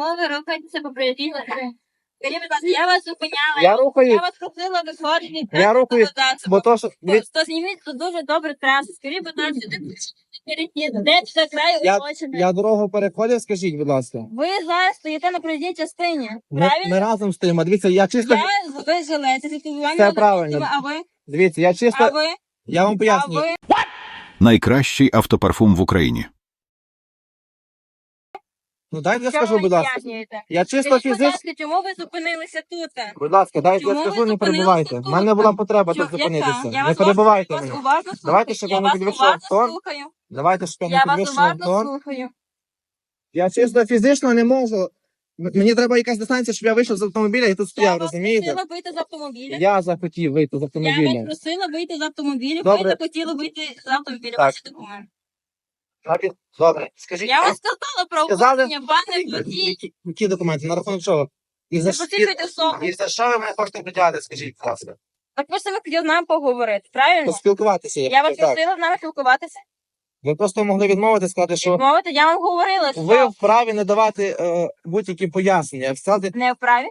Чому ви по ласка, я вас зупиняла. Я рухаю, Я вас просила виходити. Я рухаю, бо то, що... То зніміть тут дуже добре трасу. Скажіть, будь ласка, де це край Я-? Я дорогу переходив, скажіть, будь ласка. Ви зараз стоїте на проїзній частині. Правильно? ми разом стоїмо. Дивіться, я чисто... Я ви жилете, слідкування. Правильно. А ви? Дивіться, я А ви? Я вам А пояснюю. ви? Найкращий автопарфум в Україні. Ну дайте я Що скажу, ви будь ласка. пояснюєте? Я чисто Скажіть, будь фізично... ласка, чому ви зупинилися тут? Будь ласка, дайте я Чому ви скажу, не зупинилися тут? У мене була потреба Чо- тут зупинитися. Я Не вас вас мене. уважно слухаю. Давайте, щоб я не вас підвищував уважно тон. слухаю. Давайте, щоб я Я не вас підвищував уважно тон. слухаю. Я чисто фізично не можу. М- Мені треба якась дистанція, щоб я вийшов з автомобіля і тут Я стояв, вас розумієте? просила вийти з автомобіля. Я захотів вийти з Я автомобіля. вас просила вийти з автомобіля. Добре. Ви захотіли вийти з автомобіля. Так. Ваші документи. Так, Добре, скажіть, Я вам сказала про Сказали? обмеження, пане водій. які, які документи, на рахунок чого? І за, Не що- і, і за що ви мене хочете притягати, скажіть, будь ласка? Так ви самі хотіли з нами поговорити, правильно? Поспілкуватися. Я вас хотів, так. просила з нами спілкуватися. Ви просто могли відмовити, сказати, що Мовити, я вам говорила, що ви вправі не давати е, будь-які пояснення. Сказати, не вправі.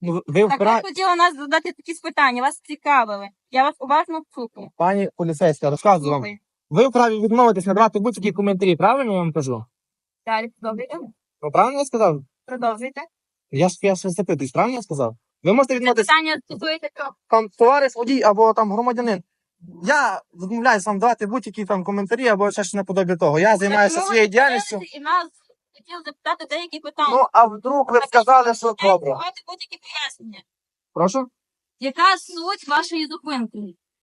ну, ви Так ви хотіли нас задати такі спитання, вас цікавили. Я вас уважно слухаю. пані поліцейська, розказую вам. Слухаю. Ви вправі відмовитись надавати будь-які коментарі, правильно я вам кажу? Далі продовжуйте. Ну, правильно я сказав? Продовжуйте. Я ж я ж запитуюсь, правильно я сказав? Ви можете Це відмовитись питання стосується чого? там товариш водій або там громадянин. Я відмовляюсь вам давати будь-які там коментарі або ще щось наподобі того. Я займаюся Так, своєю ви діяльністю. І нас хотіли запитати деякі питання. Ну, а вдруг ви б сказали, що добре. Давайте будь-які пояснення. Прошу? Яка суть вашої зупинки?